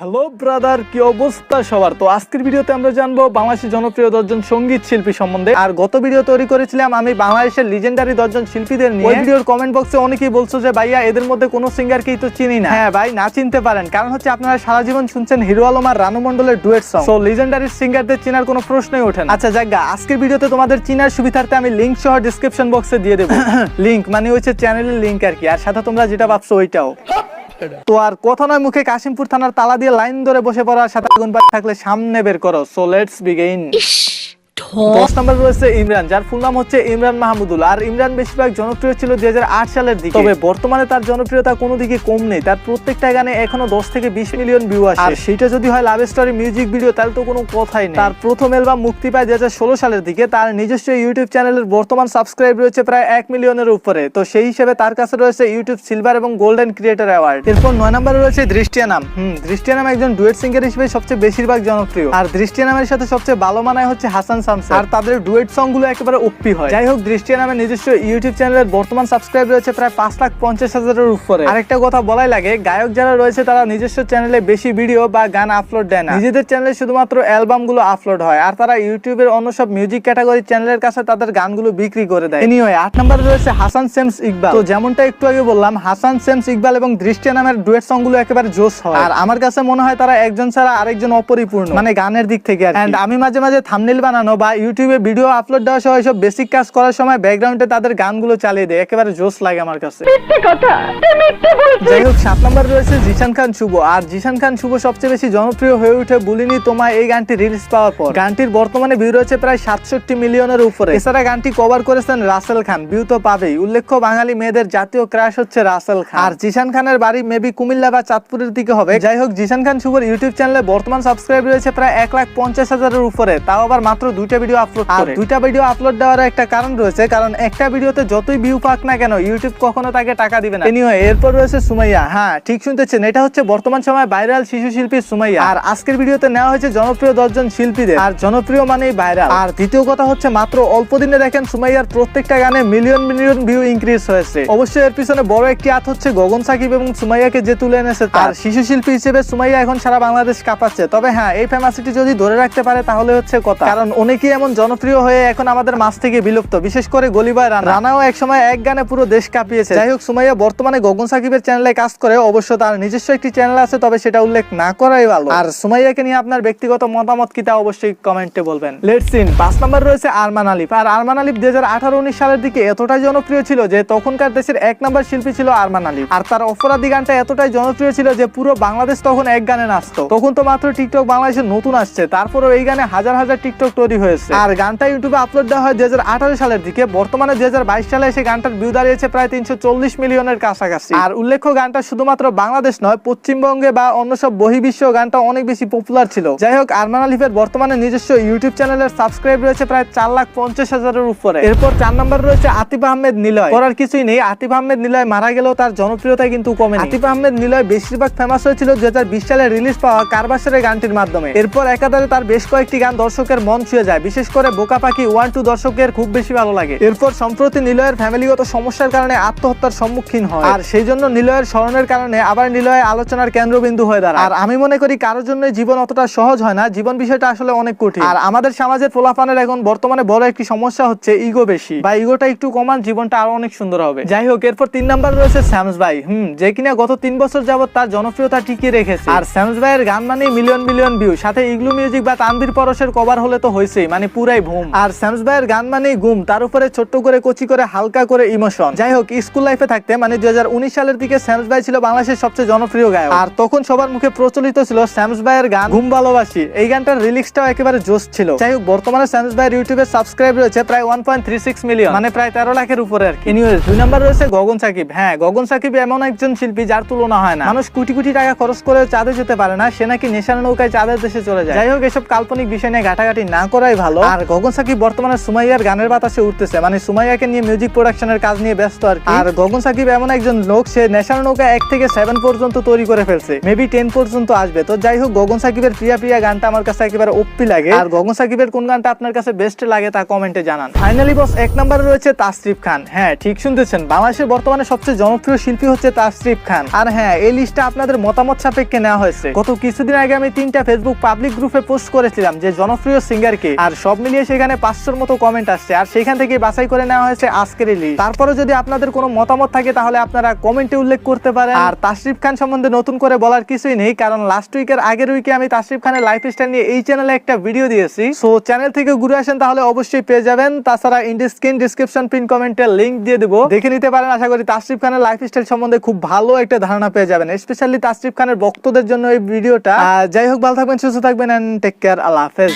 Hello brother কি অবস্থা সবার? তো আজকের ভিডিওতে আমরা জানব বাংলাদেশের জনপ্রিয় দশজন সংগীত শিল্পী সম্বন্ধে। আর গত ভিডিও তৈরি করেছিলাম আমি বাংলাদেশের লিজেন্ডারি দশজন শিল্পীদের নিয়ে। ভিডিওর কমেন্ট বক্সে অনেকেই বলছো যে ভাইয়া এদের মধ্যে কোনো সিঙ্গারকেই তো চিনি না। হ্যাঁ ভাই না চিনতে পারেন। কারণ হচ্ছে আপনারা সারা জীবন শুনছেন হিরো আলম আর রানু মন্ডলের ডুয়েট সং সো লিজেন্ডারি সিঙ্গারদের চেনার কোনো প্রশ্নই ওঠে না। আচ্ছা জায়গা আজকের ভিডিওতে তোমাদের চিনার সুবিধার্থে আমি লিঙ্ক সহ ডিসক্রিপশন বক্সে দিয়ে দেবো। লিঙ্ক মানে হচ্ছে চ্যানেলের লিঙ্ক আর কি। আর সাথে তোমরা যেটা ভাবছ ওইটাও। তো আর কথা নয় মুখে কাশিমপুর থানার তালা দিয়ে লাইন ধরে বসে পড়ার সাথে আগুন থাকলে সামনে বের করো। সো লেটস বিগিন দশ নম্বর রয়েছে ইমরান যার ফুল নাম হচ্ছে ইমরান মাহমুদুল। আর ইমরান বেশিরভাগ জনপ্রিয় ছিল দুই সালের দিকে। তবে বর্তমানে তার জনপ্রিয়তা কোনো দিকে কম নেই। তার প্রত্যেকটা গানে এখনও দশ থেকে বিশ মিলিয়ন ভিউ আসে। আর সেটা যদি হয় লাভ স্টোরি মিউজিক ভিডিও তাহলে তো কোনো কথাই নেই। তার প্রথম অ্যালবাম মুক্তি পায় দুই সালের দিকে। তার নিজস্ব ইউটিউব চ্যানেলের বর্তমান সাবস্ক্রাইব রয়েছে প্রায় এক মিলিয়নের উপরে। তো সেই হিসেবে তার কাছে রয়েছে ইউটিউব সিলভার এবং গোল্ডেন ক্রিয়েটর অ্যাওয়ার্ড এরপর নয় নম্বরে রয়েছে দৃষ্টিয়া নাম। হুম দৃষ্টিয়া নাম একজন ডুয়েট সিঙ্গার হিসেবে সবচেয়ে বেশিরভাগ জনপ্রিয়। আর দৃষ্টিয়া নামের সাথে সবচেয়ে ভালো মানায় হচ্ছে হাসান আর তাদের ডুয়েট সংগুলো একেবারে ওপি হয়। যাই হোক দৃষ্টিয়া নামে নিজস্ব ইউটিউব চ্যানেলের বর্তমান সাবস্ক্রাইব রয়েছে প্রায় পাঁচ লাখ পঞ্চাশ হাজারের উপরে। আরেকটা কথা বলাই লাগে গায়ক যারা রয়েছে তারা নিজস্ব চ্যানেলে বেশি ভিডিও বা গান আপলোড দেয় না। নিজেদের চ্যানেলে শুধুমাত্র অ্যালবামগুলো আপলোড হয় আর তারা ইউটিউবের অন্য সব মিউজিক ক্যাটাগরি চ্যানেলের কাছে তাদের গানগুলো বিক্রি করে দেয়। এনিওয়ে আট নম্বরে রয়েছে হাসান সেমস ইকবাল। তো যেমনটা একটু আগে বললাম হাসান সেমস ইকবাল এবং দৃষ্টিয়া নামের ডুয়েট সংগুলো একেবারে জোস হয়। আর আমার কাছে মনে হয় তারা একজন ছাড়া আরেকজন অপরিপূর্ণ। মানে গানের দিক থেকে এন্ড আমি মাঝে মাঝে থামনেল বানানো বা ইউটিউবে ভিডিও আপলোড দেওয়া সহ সব বেসিক কাজ করার সময় ব্যাকগ্রাউন্ডে তাদের গানগুলো চালিয়ে দেয়। একেবারে জোস লাগে আমার কাছে। যাই হোক সাত নম্বর রয়েছে জিশান খান শুভ। আর জিশান খান শুভ সবচেয়ে বেশি জনপ্রিয় হয়ে উঠে বলিনি তোমায় এই গানটি রিলিজ পাওয়ার পর। গানটির বর্তমানে ভিউ রয়েছে প্রায় সাতষট্টি মিলিয়নের উপরে। এছাড়া গানটি কভার করেছেন রাসেল খান ভিউ তো পাবেই। উল্লেখ্য বাঙালি মেয়েদের জাতীয় ক্রাশ হচ্ছে রাসেল খান। আর জিশান খানের বাড়ি মেবি কুমিল্লা বা চাঁদপুরের দিকে হবে। যাই হোক জিশান খান শুভর ইউটিউব চ্যানেলে বর্তমান সাবস্ক্রাইব রয়েছে প্রায় এক লাখ পঞ্চাশ হাজারের উপরে। তাও আবার মাত্র দুইটা ভিডিও আপলোড আর দুইটা ভিডিও আপলোড দেওয়ার একটা কারণ রয়েছে কারণ একটা ভিডিওতে যতই ভিউ পাক না কেন ইউটিউব কখনো তাকে টাকা দিবে না। এনিওয়ে এরপর রয়েছে সুমাইয়া। হ্যাঁ ঠিক শুনতেছেন এটা হচ্ছে বর্তমান সময় ভাইরাল শিশু শিল্পী সুমাইয়া। আর আজকের ভিডিওতে নেওয়া হয়েছে জনপ্রিয় দশজন শিল্পীদের। আর জনপ্রিয় মানেই ভাইরাল আর দ্বিতীয় কথা হচ্ছে মাত্র অল্প দিনে দেখেন সুমাইয়ার প্রত্যেকটা গানে মিলিয়ন মিলিয়ন ভিউ ইনক্রিজ হয়েছে। অবশ্যই এর পিছনে বড় একটি হাত হচ্ছে গগন সাকিব এবং সুমাইয়াকে যে তুলে এনেছে তার। শিশু শিল্পী হিসেবে সুমাইয়া এখন সারা বাংলাদেশ কাঁপাচ্ছে। তবে হ্যাঁ এই ফেমাসিটি যদি ধরে রাখতে পারে তাহলে হচ্ছে কথা। কারণ অনেকেই এমন জনপ্রিয় হয়ে এখন আমাদের মাছ থেকে বিলুপ্ত, বিশেষ করে গলিবায় রানা। রানাও এক সময় এক গানে পুরো দেশ কাঁপিয়েছে। যাই হোক, সুমাইয়া বর্তমানে গগন সাকিবের চ্যানেলে কাজ করে, অবশ্য তার নিজস্ব একটি চ্যানেল আছে, তবে সেটা উল্লেখ না করাই ভালো। আর সুমাইয়াকে নিয়ে আপনার ব্যক্তিগত মতামত কি তা অবশ্যই কমেন্টে বলবেন। লেটস সিন পাঁচ নম্বর রয়েছে আরমান আলিফ। আর আরমান আলিফ দুই হাজার আঠারো উনিশ সালের দিকে এতটাই জনপ্রিয় ছিল যে তখনকার দেশের এক নম্বর শিল্পী ছিল আরমান আলিফ। আর তার অপরাধী গানটা এতটাই জনপ্রিয় ছিল যে পুরো বাংলাদেশ তখন এক গানে নাচতো। তখন তো মাত্র টিকটক বাংলাদেশে নতুন আসছে, তারপরেও এই গানে হাজার হাজার টিকটক তৈরি হয়েছে। আর গানটা ইউটিউবে আপলোড দেওয়া হয় দুই হাজার আঠারো সালের দিকে। বর্তমানে দুই হাজার বাইশ সালে এসে গানটার ভিউ দাঁড়িয়েছে প্রায় তিনশো চল্লিশ মিলিয়নের কাছাকাছি। আর উল্লেখ্য, গানটা শুধুমাত্র বাংলাদেশ নয়, পশ্চিমবঙ্গে বা অন্য সব বহির্বিশ্ব গানটা অনেক বেশি পপুলার ছিল। যাই হোক, আরমান আলিফের বর্তমানে নিজস্ব ইউটিউব চ্যানেলের সাবস্ক্রাইব রয়েছে প্রায় চার লাখ পঞ্চাশ হাজারের উপরে। এরপর চার নম্বর রয়েছে আতিফ আহমেদ নিলয়। করার কিছুই নেই, আতিফ আহমেদ নিলয় মারা গেলেও তার জনপ্রিয়তা কিন্তু কমে আতিফ আহমেদ নিলয় বেশিরভাগ ফেমাস হয়েছিল দুই হাজার বিশ সালে রিলিজ পাওয়া কারবাসের গানটির মাধ্যমে। এরপর একাধারে তার বেশ কয়েকটি গান দর্শকের মন ছুঁয়ে যায়। বিশেষ করে বোকা পাখি ওয়ান, টু দর্শকের খুব বেশি ভালো লাগে। এরপর সম্প্রতি নিলয়ের ফ্যামিলিগত সমস্যার কারণে আত্মহত্যার সম্মুখীন হয়। আর সেই জন্য নিলয়ের স্মরণের কারণে আবার নিলয় আলোচনার কেন্দ্রবিন্দু হয়ে দাঁড়ায়। আর আমি মনে করি কারোর জন্য জীবন অতটা সহজ হয় না। জীবন বিষয়টা আসলে অনেক কঠিন। আর আমাদের সমাজের পোলাপানের এখন বর্তমানে বড় একটি সমস্যা হচ্ছে ইগো বেশি। বা ইগোটা একটু কমান, জীবনটা আরও অনেক সুন্দর হবে। যাই হোক, এরপর তিন নাম্বার রয়েছে স্যামস ভাই। হুম, যে কিনা গত তিন বছর যাবত তার জনপ্রিয়তা টিকিয়ে রেখেছে। আর স্যামস ভাইয়ের গান মানে মিলিয়ন মিলিয়ন ভিউ। সাথে ইগলু মিউজিক বা তানভীর পরশের কভার হলে তো হয়েছেই মানে পুরাই ভুম। আর স্যামস ভাইয়ের গান মানে গুম, তার উপরে ছোট্ট করে কচি করে হালকা করে ইমোশন। যাই হোক, স্কুল লাইফে থাকতে মানে দুই সালের দিকে স্যামস ভাই ছিল বাংলাদেশের সবচেয়ে জনপ্রিয় গায়ক। আর তখন সবার মুখে প্রচলিত ছিল স্যামস ভাইয়ের গান ঘুম ভালোবাসি এই গানটার রিলিক্সটাও একেবারে জোশ ছিল। যাই হোক, বর্তমানে স্যামস ভাইয়ের ইউটিউবে সাবস্ক্রাইব রয়েছে প্রায় one point three six million মানে প্রায় তেরো লাখের উপরে আর এনিওয়েজ দুই নম্বর রয়েছে গগন সাকিব। হ্যাঁ গগন সাকিব এমন একজন শিল্পী যার তুলনা হয় না। মানুষ কোটি কোটি টাকা খরচ করে চাঁদে যেতে পারে না, সে নাকি নেশার নৌকায় চাঁদের দেশে চলে যায়। যাই হোক, এসব কাল্পনিক বিষয় নিয়ে ঘাটাঘাটি না করাই ততটাই ভালো। আর গগন সাকিব বর্তমানে সুমাইয়ার গানের বাতাসে উঠতেছে? মানে সুমাইয়াকে নিয়ে মিউজিক প্রোডাকশনের কাজ নিয়ে ব্যস্ত আর আর গগন সাকিব এমন একজন লোক সে নেশার নৌকা এক থেকে সেভেন পর্যন্ত তৈরি করে ফেলছে। মেবি টেন পর্যন্ত আসবে। তো যাই হোক গগন সাকিবের প্রিয়া প্রিয়া গানটা আমার কাছে একেবারে ওপ্পি লাগে। আর গগন সাকিবের কোন গানটা আপনার কাছে বেস্ট লাগে তা কমেন্টে জানান। ফাইনালি বস এক নম্বরে রয়েছে তাসরিফ খান। হ্যাঁ ঠিক শুনতেছেন। বাংলাদেশের বর্তমানে সবচেয়ে জনপ্রিয় শিল্পী হচ্ছে তাসরিফ খান। আর হ্যাঁ এই লিস্টটা আপনাদের মতামত সাপেক্ষে নেওয়া হয়েছে। গত কিছুদিন আগে আমি তিনটা ফেসবুক পাবলিক গ্রুপে পোস্ট করেছিলাম যে জনপ্রিয় সিঙ্গার কে। আর সব মিলিয়ে সেখানে পাঁচশোর মতো কমেন্ট আসছে। আর সেখান থেকে বাছাই করে নেওয়া হয়েছে আজকের লিস্ট তারপরে যদি আপনাদের কোনো মতামত থাকে, তাহলে আপনারা কমেন্টে উল্লেখ করতে পারেন। আর তাসরিফ খান সম্বন্ধে নতুন করে বলার কিছুই নেই, কারণ লাস্ট উইকের আগের উইকে আমি তাসরিফ খানের লাইফ স্টাইল নিয়ে এই চ্যানেলে একটা ভিডিও দিয়েছি। সো চ্যানেল থেকে ঘুরে আসেন তাহলে অবশ্যই পেয়ে যাবেন। তাছাড়া ইন্ডিস্ক্রিন ডিসক্রিপশন পিন কমেন্টে লিঙ্ক দিয়ে দেবো। দেখে নিতে পারেন, আশা করি তাসরিফ খানের লাইফ স্টাইল সম্বন্ধে খুব ভালো একটা ধারণা পেয়ে যাবেন স্পেশালি তাসরিফ খানের ভক্তদের জন্য এই ভিডিওটা যাই হোক, ভালো থাকবেন, সুস্থ থাকবেন এন্ড টেক কেয়ার আল্লাহ হাফেজ।